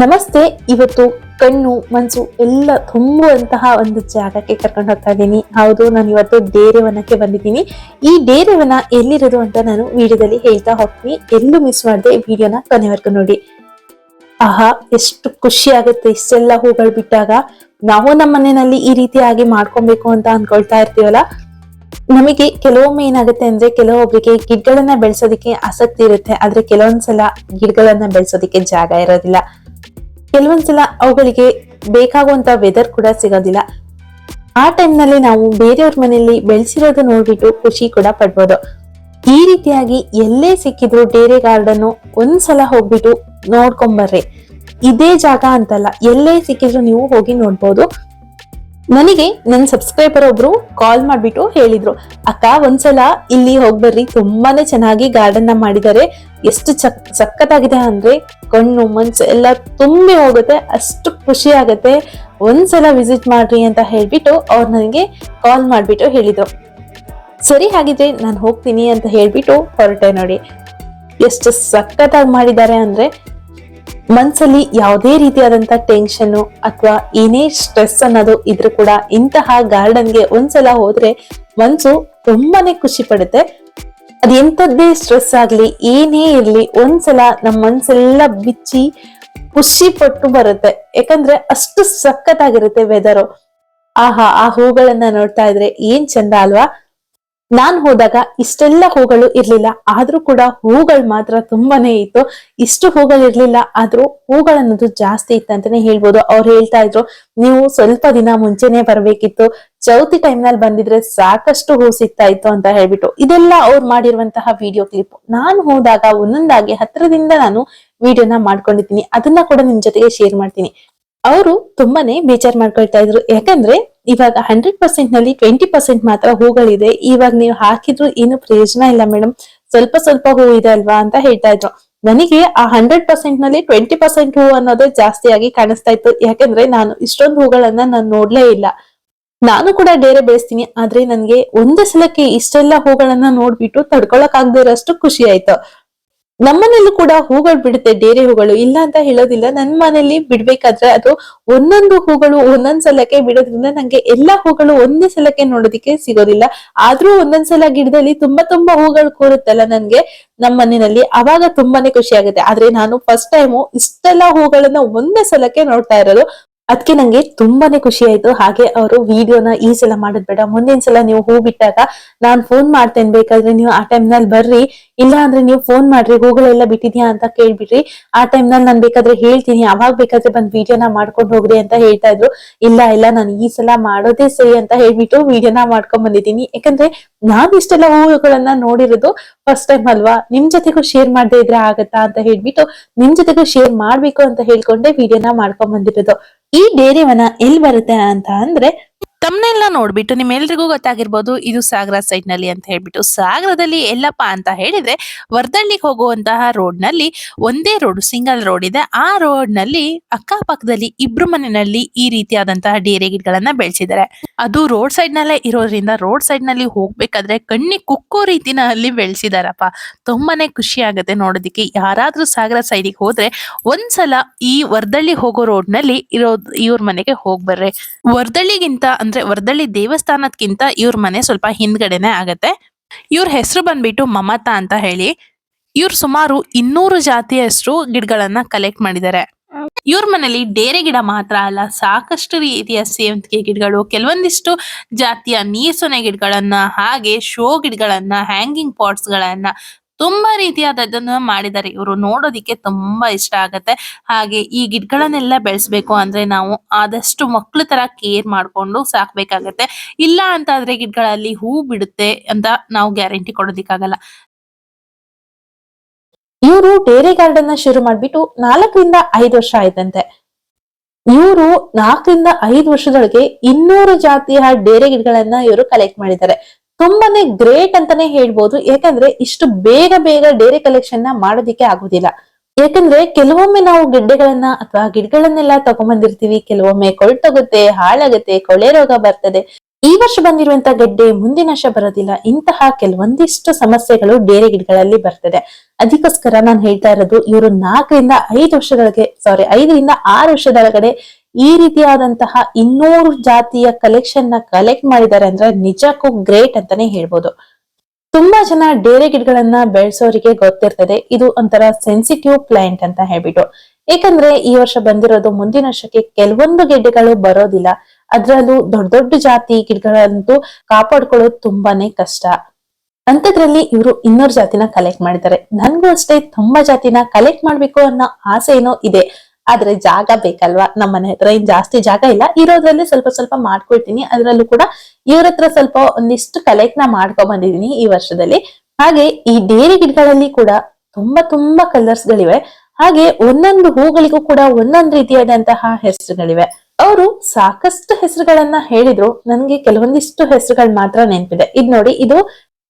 ನಮಸ್ತೆ, ಇವತ್ತು ಕಣ್ಣು ಮನಸ್ಸು ಎಲ್ಲ ತುಂಬುವಂತಹ ಒಂದು ಜಾಗಕ್ಕೆ ಕರ್ಕೊಂಡು ಹೋಗ್ತಾ ಇದ್ದೀನಿ. ಹೌದು, ನಾನು ಇವತ್ತು ಡೇರೆವನಕ್ಕೆ ಬಂದಿದ್ದೀನಿ. ಈ ಡೇರೆವನ ಎಲ್ಲಿರೋದು ಅಂತ ನಾನು ವಿಡಿಯೋದಲ್ಲಿ ಹೇಳ್ತಾ ಹೋಗ್ತೀನಿ. ಎಲ್ಲೂ ಮಿಸ್ ಮಾಡದೆ ವಿಡಿಯೋನ ಕೊನೆವರೆಗೂ ನೋಡಿ. ಆಹಾ, ಎಷ್ಟು ಖುಷಿ ಆಗುತ್ತೆ ಇಷ್ಟೆಲ್ಲ ಹೂಗಳು ಬಿಟ್ಟಾಗ. ನಾವು ನಮ್ಮ ಮನೆಯಲ್ಲಿ ಈ ರೀತಿಯಾಗಿ ಮಾಡ್ಕೊಬೇಕು ಅಂತ ಅನ್ಕೊಳ್ತಾ ಇರ್ತೀವಲ್ಲ? ನಮಗೆ ಕೆಲವೊಮ್ಮೆ ಏನಾಗುತ್ತೆ ಅಂದ್ರೆ ಕೆಲವೊಬ್ಬರಿಗೆ ಗಿಡಗಳನ್ನ ಬೆಳೆಸೋದಕ್ಕೆ ಆಸಕ್ತಿ ಇರುತ್ತೆ. ಆದ್ರೆ ಕೆಲವೊಂದ್ಸಲ ಗಿಡಗಳನ್ನ ಬೆಳೆಸೋದಕ್ಕೆ ಜಾಗ ಇರೋದಿಲ್ಲ. ಕೆಲವೊಂದ್ಸಲ ಅವುಗಳಿಗೆ ಬೇಕಾಗುವಂತ ವೆದರ್ ಕೂಡ ಸಿಗೋದಿಲ್ಲ. ಆ ಟೈಮ್ನಲ್ಲಿ ನಲ್ಲಿ ನಾವು ಬೇರೆಯವ್ರ ಮನೆಯಲ್ಲಿ ಬೆಳೆಸಿರೋದು ನೋಡ್ಬಿಟ್ಟು ಖುಷಿ ಕೂಡ ಪಡ್ಬೋದು. ಈ ರೀತಿಯಾಗಿ ಎಲ್ಲೇ ಸಿಕ್ಕಿದ್ರು ಡೇರೆ ಗಾರ್ಡನ್ ಒಂದ್ಸಲ ಹೋಗ್ಬಿಟ್ಟು ನೋಡ್ಕೊಂಬರ್ರಿ ಇದೇ ಜಾಗ ಅಂತಲ್ಲ, ಎಲ್ಲೇ ಸಿಕ್ಕಿದ್ರು ನೀವು ಹೋಗಿ ನೋಡ್ಬೋದು. ನನಗೆ ನನ್ನ ಸಬ್ಸ್ಕ್ರೈಬರ್ ಒಬ್ರು ಕಾಲ್ ಮಾಡ್ಬಿಟ್ಟು ಹೇಳಿದ್ರು, ಅಕ್ಕ, ಒಂದ್ಸಲ ಇಲ್ಲಿ ಹೋಗ್ಬರ್ರಿ. ತುಂಬಾನೇ ಚೆನ್ನಾಗಿ ಗಾರ್ಡನ್ನ ಮಾಡಿದ್ದಾರೆ. ಎಷ್ಟು ಚಕ್ ಸಖತ್ತಾಗಿದೆ ಅಂದ್ರೆ ಕಣ್ಣು, ಮನ್ಸು ಎಲ್ಲ ತುಂಬಿ ಹೋಗುತ್ತೆ. ಅಷ್ಟು ಖುಷಿ ಆಗುತ್ತೆ. ಒಂದ್ಸಲ ವಿಸಿಟ್ ಮಾಡ್ರಿ ಅಂತ ಹೇಳ್ಬಿಟ್ಟು ಅವ್ರು ನನಗೆ ಕಾಲ್ ಮಾಡ್ಬಿಟ್ಟು ಹೇಳಿದ್ರು. ಸರಿ ಹಾಗಿದ್ರೆ ನಾನು ಹೋಗ್ತೀನಿ ಅಂತ ಹೇಳ್ಬಿಟ್ಟು ಹೊರಟೆ ನೋಡಿ. ಎಷ್ಟು ಸಕ್ಕತ್ತಾಗಿ ಮಾಡಿದ್ದಾರೆ ಅಂದ್ರೆ ಮನ್ಸಲ್ಲಿ ಯಾವುದೇ ರೀತಿಯಾದಂತ ಟೆನ್ಷನ್ ಅಥವಾ ಏನೇ ಸ್ಟ್ರೆಸ್ ಅನ್ನೋದು ಇದ್ರೂ ಕೂಡ ಇಂತಹ ಗಾರ್ಡನ್ಗೆ ಒಂದ್ಸಲ ಹೋದ್ರೆ ಮನ್ಸು ತುಂಬಾನೇ ಖುಷಿ ಪಡುತ್ತೆ. ಅದ್ ಎಂತದ್ದೇ ಸ್ಟ್ರೆಸ್ ಆಗ್ಲಿ, ಏನೇ ಇರ್ಲಿ, ಒಂದ್ಸಲ ನಮ್ಮ ಮನ್ಸೆಲ್ಲ ಬಿಚ್ಚಿ ಖುಷಿ ಪಟ್ಟು ಬರುತ್ತೆ. ಯಾಕಂದ್ರೆ ಅಷ್ಟು ಸಖತ್ತಾಗಿರುತ್ತೆ ವೆದರು ಆಹಾ, ಆ ಹೂಗಳನ್ನ ನೋಡ್ತಾ ಇದ್ರೆ ಏನ್ ಚಂದ ಅಲ್ವಾ? ನಾನ್ ಹೋದಾಗ ಇಷ್ಟೆಲ್ಲ ಹೂಗಳು ಇರ್ಲಿಲ್ಲ. ಆದ್ರೂ ಕೂಡ ಹೂಗಳು ಮಾತ್ರ ತುಂಬಾನೇ ಇತ್ತು. ಇಷ್ಟು ಹೂಗಳು ಇರ್ಲಿಲ್ಲ. ಆದ್ರೂ ಹೂಗಳನ್ನೋದು ಜಾಸ್ತಿ ಇತ್ತು ಅಂತಾನೆ ಹೇಳ್ಬೋದು. ಅವ್ರು ಹೇಳ್ತಾ ಇದ್ರು, ನೀವು ಸ್ವಲ್ಪ ದಿನ ಮುಂಚೆನೆ ಬರ್ಬೇಕಿತ್ತು. ಚೌತಿ ಟೈಮ್ನಲ್ಲಿ ಬಂದಿದ್ರೆ ಸಾಕಷ್ಟು ಹೂ ಸಿಗ್ತಾ ಇತ್ತು ಅಂತ ಹೇಳ್ಬಿಟ್ಟು ಇದೆಲ್ಲ ಅವ್ರು ಮಾಡಿರುವಂತಹ ವಿಡಿಯೋ ಕ್ಲಿಪ್. ನಾನು ಹೋದಾಗ ಒಂದೊಂದಾಗಿ ಹತ್ರದಿಂದ ನಾನು ವಿಡಿಯೋನ ಮಾಡ್ಕೊಂಡಿದ್ದೀನಿ. ಅದನ್ನ ಕೂಡ ನಿಮ್ ಜೊತೆಗೆ ಶೇರ್ ಮಾಡ್ತೀನಿ. ಅವರು ತುಂಬಾನೇ ಬೇಜಾರ್ ಮಾಡ್ಕೊಳ್ತಾ ಇದ್ರು. ಯಾಕಂದ್ರೆ ಇವಾಗ ಹಂಡ್ರೆಡ್ ಪರ್ಸೆಂಟ್ನಲ್ಲಿ ಟ್ವೆಂಟಿ ಪರ್ಸೆಂಟ್ ಮಾತ್ರ ಹೂಗಳಿದೆ. ಇವಾಗ ನೀವು ಹಾಕಿದ್ರು ಏನು ಪ್ರಯೋಜನ ಇಲ್ಲ ಮೇಡಮ್ ಸ್ವಲ್ಪ ಸ್ವಲ್ಪ ಹೂ ಇದೆ ಅಲ್ವಾ ಅಂತ ಹೇಳ್ತಾ ಇದ್ರು. ನನಗೆ ಆ ಹಂಡ್ರೆಡ್ ಪರ್ಸೆಂಟ್ನಲ್ಲಿ ಟ್ವೆಂಟಿ ಪರ್ಸೆಂಟ್ ಹೂ ಅನ್ನೋದೇ ಜಾಸ್ತಿಯಾಗಿ ಕಾಣಿಸ್ತಾ ಇತ್ತು. ಯಾಕಂದ್ರೆ ನಾನು ಇಷ್ಟೊಂದು ಹೂಗಳನ್ನ ನಾನು ನೋಡ್ಲೇ ಇಲ್ಲ. ನಾನು ಕೂಡ ಡೇರೆ ಬೆಳೆಸ್ತೀನಿ ಆದ್ರೆ ನನ್ಗೆ ಒಂದೇ ಸಲಕ್ಕೆ ಇಷ್ಟೆಲ್ಲ ಹೂಗಳನ್ನ ನೋಡ್ಬಿಟ್ಟು ತಡ್ಕೊಳಕ್ ಖುಷಿ ಆಯ್ತು. ನಮ್ಮನೇಲೂ ಕೂಡ ಹೂಗಳು ಬಿಡುತ್ತೆ ಡೇರೆ ಹೂಗಳು. ಇಲ್ಲ ಅಂತ ಹೇಳೋದಿಲ್ಲ. ನನ್ನ ಮನೇಲಿ ಬಿಡ್ಬೇಕಾದ್ರೆ ಅದು ಒಂದೊಂದು ಹೂಗಳು ಒಂದೊಂದ್ ಸಲಕ್ಕೆ ಬಿಡೋದ್ರಿಂದ ನಂಗೆ ಎಲ್ಲಾ ಹೂಗಳು ಒಂದೇ ಸಲಕ್ಕೆ ನೋಡೋದಿಕ್ಕೆ ಸಿಗೋದಿಲ್ಲ. ಆದ್ರೂ ಒಂದೊಂದ್ ಸಲ ಗಿಡದಲ್ಲಿ ತುಂಬಾ ತುಂಬಾ ಹೂಗಳು ಕೂರುತ್ತಲ್ಲ ನನ್ಗೆ ನಮ್ಮ ಮನೆಯಲ್ಲಿ, ಅವಾಗ ತುಂಬಾನೇ ಖುಷಿ ಆಗುತ್ತೆ ಆದ್ರೆ ನಾನು ಫಸ್ಟ್ ಟೈಮು ಇಷ್ಟೆಲ್ಲ ಹೂಗಳನ್ನ ಒಂದೇ ಸಲಕ್ಕೆ ನೋಡ್ತಾ ಇರೋದು. ಅದಕ್ಕೆ ನಂಗೆ ತುಂಬಾನೇ ಖುಷಿ ಆಯ್ತು. ಹಾಗೆ ಅವರು ವಿಡಿಯೋನ ಈ ಸಲ ಮಾಡೋದ್ ಬೇಡ. ಮುಂದಿನ ಸಲ ನೀವು ಹೂ ಬಿಟ್ಟಾಗ ನಾನ್ ಫೋನ್ ಮಾಡ್ತೇನೆ. ಬೇಕಾದ್ರೆ ನೀವು ಆ ಟೈಮ್ನಲ್ಲಿ ಬರ್ರಿ. ಇಲ್ಲ ಅಂದ್ರೆ ನೀವು ಫೋನ್ ಮಾಡ್ರಿ. ಹೂಗಳೆಲ್ಲ ಬಿಟ್ಟಿದ್ಯಾ ಅಂತ ಕೇಳ್ಬಿಡ್ರಿ. ಆ ಟೈಮ್ನಲ್ಲಿ ನಾನ್ ಬೇಕಾದ್ರೆ ಹೇಳ್ತೀನಿ. ಅವಾಗ ಬೇಕಾದ್ರೆ ಬಂದ್ ವಿಡಿಯೋನ ಮಾಡ್ಕೊಂಡು ಹೋಗ್ರಿ ಅಂತ ಹೇಳ್ತಾ ಇದ್ರು. ಇಲ್ಲ ಇಲ್ಲ, ನಾನು ಈ ಸಲ ಮಾಡೋದೇ ಸರಿ ಅಂತ ಹೇಳ್ಬಿಟ್ಟು ವಿಡಿಯೋನ ಮಾಡ್ಕೊಂಡ್ ಬಂದಿದ್ದೀನಿ. ಯಾಕಂದ್ರೆ ನಾನ್ ಇಷ್ಟೆಲ್ಲ ಹೂಗಳನ್ನ ನೋಡಿರೋದು ಫಸ್ಟ್ ಟೈಮ್ ಅಲ್ವಾ? ನಿಮ್ ಜೊತೆಗೂ ಶೇರ್ ಮಾಡದೇ ಇದ್ರೆ ಆಗತ್ತಾ ಅಂತ ಹೇಳ್ಬಿಟ್ಟು ನಿಮ್ ಜೊತೆಗೂ ಶೇರ್ ಮಾಡ್ಬೇಕು ಅಂತ ಹೇಳ್ಕೊಂಡೆ ವಿಡಿಯೋನ ಮಾಡ್ಕೊಂಡ್ ಬಂದಿರೋದು. ಈ ಡೇರೆವನ ಎಲ್ಲಿ ಬರುತ್ತೆ ಅಂತ ಅಂದ್ರೆ ತಮ್ಮನೆಲ್ಲ ನೋಡ್ಬಿಟ್ಟು ನಿಮ್ಮೆಲ್ರಿಗೂ ಗೊತ್ತಾಗಿರ್ಬೋದು ಇದು ಸಾಗರ ಸೈಡ್ನಲ್ಲಿ ಅಂತ ಹೇಳ್ಬಿಟ್ಟು. ಸಾಗರದಲ್ಲಿ ಎಲ್ಲಪ್ಪ ಅಂತ ಹೇಳಿದ್ರೆ ವರ್ದಳ್ಳಿಗೆ ಹೋಗುವಂತಹ ರೋಡ್ನಲ್ಲಿ ಒಂದೇ ರೋಡ್, ಸಿಂಗಲ್ ರೋಡ್ ಇದೆ. ಆ ರೋಡ್ನಲ್ಲಿ ಅಕ್ಕಪಕ್ಕದಲ್ಲಿ ಇಬ್ರು ಮನೆಯಲ್ಲಿ ಈ ರೀತಿಯಾದಂತಹ ಡೇರೆ ಗಿಡಗಳನ್ನ ಬೆಳೆಸಿದ್ದಾರೆ. ಅದು ರೋಡ್ ಸೈಡ್ ನಲ್ಲೇ ಇರೋದ್ರಿಂದ ರೋಡ್ ಸೈಡ್ನಲ್ಲಿ ಹೋಗ್ಬೇಕಾದ್ರೆ ಕಣ್ಣಿ ಕುಕ್ಕೋ ರೀತಿನಲ್ಲಿ ಬೆಳೆಸಿದಾರಪ್ಪ. ತುಂಬಾನೇ ಖುಷಿ ಆಗುತ್ತೆ ನೋಡೋದಿಕ್ಕೆ. ಯಾರಾದ್ರೂ ಸಾಗರ ಸೈಡಿಗೆ ಹೋದ್ರೆ ಒಂದ್ಸಲ ಈ ವರ್ದಳ್ಳಿ ಹೋಗೋ ರೋಡ್ನಲ್ಲಿ ಇರೋ ಇವ್ರ ಮನೆಗೆ ಹೋಗ್ಬರ್ರಿ ವರ್ದಳ್ಳಿಗಿಂತ ಅಂದ್ರೆ ವರ್ದಳ್ಳಿ ದೇವಸ್ಥಾನದ್ಕಿಂತ ಇವ್ರ ಮನೆ ಸ್ವಲ್ಪ ಹಿಂದ್ಗಡೆನೆ ಆಗತ್ತೆ. ಇವ್ರ ಹೆಸರು ಬಂದ್ಬಿಟ್ಟು ಮಮತಾ ಅಂತ ಹೇಳಿ. ಇವ್ರು ಸುಮಾರು ಇನ್ನೂರು ಜಾತಿಯಷ್ಟು ಗಿಡಗಳನ್ನ ಕಲೆಕ್ಟ್ ಮಾಡಿದ್ದಾರೆ ಇವ್ರ ಮನೇಲಿ ಡೇರೆ ಗಿಡ ಮಾತ್ರ ಅಲ್ಲ, ಸಾಕಷ್ಟು ರೀತಿಯ ಸೇವಂತಿಗೆ ಗಿಡಗಳು, ಕೆಲವೊಂದಿಷ್ಟು ಜಾತಿಯ ನೀರ್ಸೊನೆ ಗಿಡಗಳನ್ನ, ಹಾಗೆ ಶೋ ಗಿಡಗಳನ್ನ ಹ್ಯಾಂಗಿಂಗ್ ಪಾಟ್ಸ್ ಗಳನ್ನ ತುಂಬಾ ರೀತಿಯಾದದನ್ನ ಮಾಡಿದ್ದಾರೆ. ಇವರು ನೋಡೋದಿಕ್ಕೆ ತುಂಬಾ ಇಷ್ಟ ಆಗತ್ತೆ. ಹಾಗೆ ಈ ಗಿಡಗಳನ್ನೆಲ್ಲ ಬೆಳೆಸ್ಬೇಕು ಅಂದ್ರೆ ನಾವು ಆದಷ್ಟು ಮಕ್ಳ ತರ ಕೇರ್ ಮಾಡ್ಕೊಂಡು ಸಾಕ್ಬೇಕಾಗತ್ತೆ. ಇಲ್ಲ ಅಂತ ಆದ್ರೆ ಗಿಡಗಳಲ್ಲಿ ಹೂ ಬಿಡುತ್ತೆ ಅಂತ ನಾವು ಗ್ಯಾರಂಟಿ ಕೊಡೋದಿಕ್ಕಾಗಲ್ಲ. ಇವರು ಡೇರಿ ಗಾರ್ಡನ್ನ ಶುರು ಮಾಡ್ಬಿಟ್ಟು ನಾಲ್ಕರಿಂದ ಐದು ವರ್ಷ ಆಯ್ತಂತೆ. ಇವರು ನಾಲ್ಕರಿಂದ ಐದು ವರ್ಷದೊಳಗೆ ಇನ್ನೂರು ಜಾತಿಯ ಡೇರೆ ಗಿಡಗಳನ್ನ ಇವರು ಕಲೆಕ್ಟ್ ಮಾಡಿದ್ದಾರೆ. ತುಂಬಾನೇ ಗ್ರೇಟ್ ಅಂತಾನೆ ಹೇಳ್ಬೋದು. ಯಾಕಂದ್ರೆ ಇಷ್ಟು ಬೇಗ ಬೇಗ ಡೇರೆ ಕಲೆಕ್ಷನ್ನ ಮಾಡೋದಿಕ್ಕೆ ಆಗುದಿಲ್ಲ. ಯಾಕಂದ್ರೆ ಕೆಲವೊಮ್ಮೆ ನಾವು ಗಿಡ್ಡೆಗಳನ್ನ ಅಥವಾ ಗಿಡಗಳನ್ನೆಲ್ಲ ತಗೊಂಬಂದಿರ್ತೀವಿ. ಕೆಲವೊಮ್ಮೆ ಕೊಳ್ತೋಗುತ್ತೆ ಹಾಳಾಗುತ್ತೆ, ಕೊಳೆ ರೋಗ ಬರ್ತದೆ. ಈ ವರ್ಷ ಬಂದಿರುವಂತ ಗಡ್ಡೆ ಮುಂದಿನ ವರ್ಷ ಬರೋದಿಲ್ಲ. ಇಂತಹ ಕೆಲವೊಂದಿಷ್ಟು ಸಮಸ್ಯೆಗಳು ಡೇರೆ ಗಿಡಗಳಲ್ಲಿ ಬರ್ತದೆ. ಅದಕ್ಕೋಸ್ಕರ ನಾನು ಹೇಳ್ತಾ ಇರೋದು, ಇವರು ನಾಲ್ಕರಿಂದ ಐದು ವರ್ಷದೊಳಗೆ ಸಾರಿ ಐದರಿಂದ ಆರು ವರ್ಷದೊಳಗಡೆ ಈ ರೀತಿಯಾದಂತಹ ಇನ್ನೂರು ಜಾತಿಯ ಕಲೆಕ್ಷನ್ನ ಕಲೆಕ್ಟ್ ಮಾಡಿದ್ದಾರೆ ಅಂದ್ರೆ ನಿಜಕ್ಕೂ ಗ್ರೇಟ್ ಅಂತಾನೆ ಹೇಳ್ಬೋದು. ತುಂಬಾ ಜನ ಡೇರೆ ಗಿಡಗಳನ್ನ ಬೆಳೆಸೋರಿಗೆ ಗೊತ್ತಿರ್ತದೆ. ಇದು ಒಂಥರ ಸೆನ್ಸಿಟಿವ್ ಪ್ಲಾಂಟ್ ಅಂತ ಹೇಳ್ಬಿಟ್ಟು. ಏಕಂದ್ರೆ ಈ ವರ್ಷ ಬಂದಿರೋದು ಮುಂದಿನ ವರ್ಷಕ್ಕೆ ಕೆಲವೊಂದು ಗೆಡ್ಡೆಗಳು ಬರೋದಿಲ್ಲ. ಅದ್ರಲ್ಲೂ ದೊಡ್ಡ ದೊಡ್ಡ ಜಾತಿ ಗಿಡಗಳಂತೂ ಕಾಪಾಡ್ಕೊಳ್ಳೋದು ತುಂಬಾನೇ ಕಷ್ಟ. ಅಂತದ್ರಲ್ಲಿ ಇವರು ಇನ್ನೂರು ಜಾತಿನ ಕಲೆಕ್ಟ್ ಮಾಡಿದ್ದಾರೆ. ನನ್ಗೂ ಅಷ್ಟೇ ತುಂಬಾ ಜಾತಿನ ಕಲೆಕ್ಟ್ ಮಾಡ್ಬೇಕು ಅನ್ನೋ ಆಸೆ ಏನೋ ಇದೆ. ಆದ್ರೆ ಜಾಗ ಬೇಕಲ್ವಾ? ನಮ್ಮ ಮನೆ ಹತ್ರ ಏನ್ ಜಾಸ್ತಿ ಜಾಗ ಇಲ್ಲ. ಇರೋದ್ರಲ್ಲಿ ಸ್ವಲ್ಪ ಸ್ವಲ್ಪ ಮಾಡ್ಕೊಳ್ತೀನಿ. ಅದ್ರಲ್ಲೂ ಕೂಡ ಇವ್ರ ಹತ್ರ ಸ್ವಲ್ಪ ಒಂದಿಷ್ಟು ಕಲೆಕ್ಟ್ನ ಮಾಡ್ಕೊಂಡ್ ಬಂದಿದೀನಿ ಈ ವರ್ಷದಲ್ಲಿ. ಹಾಗೆ ಈ ಡೇರಿ ಗಿಡಗಳಲ್ಲಿ ಕೂಡ ತುಂಬಾ ತುಂಬಾ ಕಲರ್ಸ್ ಗಳಿವೆ. ಹಾಗೆ ಒಂದೊಂದು ಹೂಗಳಿಗೂ ಕೂಡ ಒಂದೊಂದು ರೀತಿಯಾದಂತಹ ಹೆಸರುಗಳಿವೆ. ಅವರು ಸಾಕಷ್ಟು ಹೆಸರುಗಳನ್ನ ಹೇಳಿದ್ರು. ನನ್ಗೆ ಕೆಲವೊಂದಿಷ್ಟು ಹೆಸರುಗಳು ಮಾತ್ರ ನೆನಪಿದೆ. ಇದ್ ನೋಡಿ, ಇದು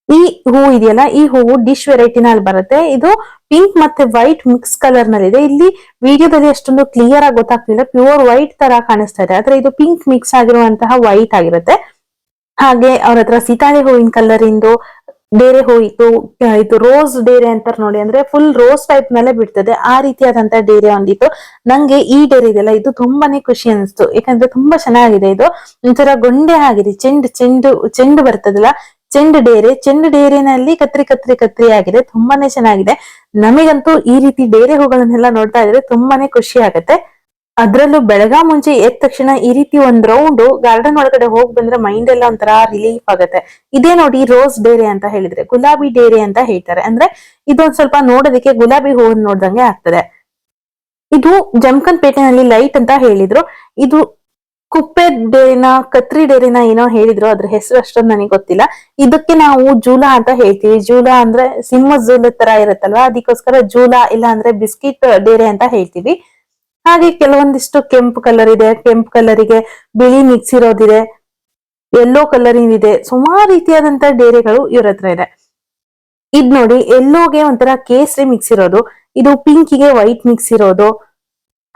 ಈ ಹೂ ಇದೆಯಲ್ಲ, ಈ ಹೂವು ಡಿಶ್ ವೆರೈಟಿನಲ್ಲಿ ಬರುತ್ತೆ. ಇದು ಪಿಂಕ್ ಮತ್ತೆ ವೈಟ್ ಮಿಕ್ಸ್ ಕಲರ್ನಲ್ಲಿ ಇದೆ ಇಲ್ಲಿ ವಿಡಿಯೋದಲ್ಲಿ ಅಷ್ಟೊಂದು ಕ್ಲಿಯರ್ ಆಗಿ ಗೊತ್ತಾಗ್ತಿಲ್ಲ. ಪ್ಯೂರ್ ವೈಟ್ ತರ ಕಾಣಿಸ್ತಾ ಇದೆ. ಆದ್ರೆ ಇದು ಪಿಂಕ್ ಮಿಕ್ಸ್ ಆಗಿರುವಂತಹ ವೈಟ್ ಆಗಿರುತ್ತೆ. ಹಾಗೆ ಅವ್ರ ಹತ್ರ ಸೀತಾಳೆ ಹೂವಿನ ಕಲರ್ ಇಂದು ಡೇರೆ ಹೂ ಇತ್ತು. ಇದು ರೋಸ್ ಡೇರೆ ಅಂತಾರೆ ನೋಡಿ ಅಂದ್ರೆ ಫುಲ್ ರೋಸ್ ಟೈಪ್ ಮೇಲೆ ಬಿಡ್ತದೆ. ಆ ರೀತಿಯಾದಂತ ಡೇರೆ ಒಂದಿತ್ತು. ನಂಗೆ ಈ ಡೇರೆ ಇದೆಲ್ಲ ಇದು ತುಂಬಾನೇ ಖುಷಿ ಅನಿಸ್ತು. ಯಾಕಂದ್ರೆ ತುಂಬಾ ಚೆನ್ನಾಗಿದೆ ಇದು. ಒಂಥರ ಗೊಂಡೆ ಆಗಿದೆ. ಚೆಂಡು ಚೆಂಡು ಚೆಂಡು ಬರ್ತದಲ್ಲ. ಚೆಂಡು ಡೇರೆ, ಚೆಂಡು ಡೇರೆನಲ್ಲಿ ಕತ್ರಿ ಕತ್ರಿ ಕತ್ರಿ ಆಗಿದೆ, ತುಂಬಾನೇ ಚೆನ್ನಾಗಿದೆ. ನಮಗಂತೂ ಈ ರೀತಿ ಡೇರೆ ಹೂಗಳನ್ನೆಲ್ಲ ನೋಡ್ತಾ ಇದ್ರೆ ತುಂಬಾನೇ ಖುಷಿ ಆಗತ್ತೆ. ಅದ್ರಲ್ಲೂ ಬೆಳಗಾ ಮುಂಚೆ ಎದ್ದ ತಕ್ಷಣ ಈ ರೀತಿ ಒಂದ್ ರೌಂಡ್ ಗಾರ್ಡನ್ ಒಳಗಡೆ ಹೋಗಿ ಬಂದ್ರೆ ಮೈಂಡ್ ಎಲ್ಲ ಒಂಥರ ರಿಲೀಫ್ ಆಗತ್ತೆ. ಇದೇ ನೋಡಿ ರೋಸ್ ಡೇರೆ ಅಂತ ಹೇಳಿದ್ರೆ, ಗುಲಾಬಿ ಡೇರೆ ಅಂತ ಹೇಳ್ತಾರೆ. ಅಂದ್ರೆ ಇದೊಂದ್ ಸ್ವಲ್ಪ ನೋಡೋದಕ್ಕೆ ಗುಲಾಬಿ ಹೂವನ್ನ ನೋಡ್ದಂಗೆ ಆಗ್ತದೆ. ಇದು ಜಮ್ಕನ್ ಪೇಟೆನಲ್ಲಿ ಲೈಟ್ ಅಂತ ಹೇಳಿದ್ರು. ಇದು ಕುಪ್ಪೆ ಡೇರಿನ ಕತ್ರಿ ಡೇರಿನ ಏನೋ ಹೇಳಿದ್ರು, ಅದ್ರ ಹೆಸರು ಅಷ್ಟೊಂದು ನನಗೆ ಗೊತ್ತಿಲ್ಲ. ಇದಕ್ಕೆ ನಾವು ಜೂಲಾ ಅಂತ ಹೇಳ್ತೀವಿ. ಜೂಲಾ ಅಂದ್ರೆ ಸಿಂಹ ಜೂಲ ತರ ಇರುತ್ತಲ್ವಾ? ಅದಕ್ಕೋಸ್ಕರ ಜೂಲಾ ಇಲ್ಲ ಅಂದ್ರೆ ಬಿಸ್ಕಿಟ್ ಡೇರೆ ಅಂತ ಹೇಳ್ತೀವಿ. ಹಾಗೆ ಕೆಲವೊಂದಿಷ್ಟು ಕೆಂಪು ಕಲರ್ ಇದೆ. ಕೆಂಪು ಕಲರಿಗೆ ಬಿಳಿ ಮಿಕ್ಸ್ ಇರೋದಿದೆ. ಎಲ್ಲೋ ಕಲರ್ ಇದೆ. ಸುಮಾರು ರೀತಿಯಾದಂತ ಡೇರೆಗಳು ಇವ್ರ ಹತ್ರ ಇದೆ. ಇದ್ ನೋಡಿ ಎಲ್ಲೋಗೆ ಒಂಥರ ಕೇಸರಿ ಮಿಕ್ಸ್ ಇರೋದು. ಇದು ಪಿಂಕಿಗೆ ವೈಟ್ ಮಿಕ್ಸ್ ಇರೋದು.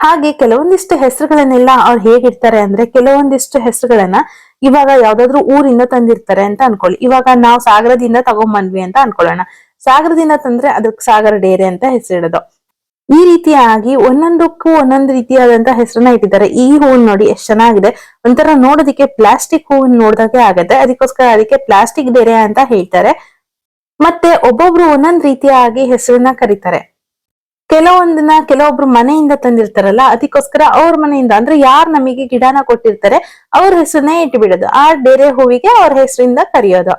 ಹಾಗೆ ಕೆಲವೊಂದಿಷ್ಟು ಹೆಸರುಗಳನ್ನೆಲ್ಲ ಅವ್ರು ಹೇಗಿರ್ತಾರೆ ಅಂದ್ರೆ ಕೆಲವೊಂದಿಷ್ಟು ಹೆಸರುಗಳನ್ನ ಇವಾಗ ಯಾವ್ದಾದ್ರು ಊರಿಂದ ತಂದಿರ್ತಾರೆ ಅಂತ ಅನ್ಕೊಳ್ಳಿ. ಇವಾಗ ನಾವು ಸಾಗರದಿಂದ ತಗೊಂಬಂದ್ವಿ ಅಂತ ಅನ್ಕೊಳ್ಳೋಣ. ಸಾಗರದಿಂದ ತಂದ್ರೆ ಅದಕ್ಕೆ ಸಾಗರ ಡೇರೆ ಅಂತ ಹೆಸರಿಡೋದು. ಈ ರೀತಿಯಾಗಿ ಒಂದೊಂದಕ್ಕೂ ಒಂದೊಂದು ರೀತಿಯಾದಂತ ಹೆಸರನ್ನ ಇಟ್ಟಿದ್ದಾರೆ. ಈ ಹೂವನ್ ನೋಡಿ ಎಷ್ಟ್ ಚೆನ್ನಾಗಿದೆ. ಒಂಥರ ನೋಡೋದಕ್ಕೆ ಪ್ಲಾಸ್ಟಿಕ್ ಹೂವನ್ ನೋಡ್ದಾಗೆ ಆಗತ್ತೆ. ಅದಕ್ಕೋಸ್ಕರ ಅದಕ್ಕೆ ಪ್ಲಾಸ್ಟಿಕ್ ಡೇರೆ ಅಂತ ಹೇಳ್ತಾರೆ. ಮತ್ತೆ ಒಬ್ಬೊಬ್ರು ಒಂದೊಂದ್ ರೀತಿಯಾಗಿ ಹೆಸರನ್ನ ಕರೀತಾರೆ. ಕೆಲವೊಂದನ್ನ ಕೆಲವೊಬ್ರು ಮನೆಯಿಂದ ತಂದಿರ್ತಾರಲ್ಲ, ಅದಕ್ಕೋಸ್ಕರ ಅವ್ರ ಮನೆಯಿಂದ, ಅಂದ್ರೆ ಯಾರು ನಮಗೆ ಗಿಡನ ಕೊಟ್ಟಿರ್ತಾರೆ, ಅವ್ರ ಹೆಸರನ್ನೇ ಇಟ್ಬಿಡೋದು. ಆ ಡೇರೆ ಹೂವಿಗೆ ಅವ್ರ ಹೆಸರಿಂದ ಕರೆಯೋದು.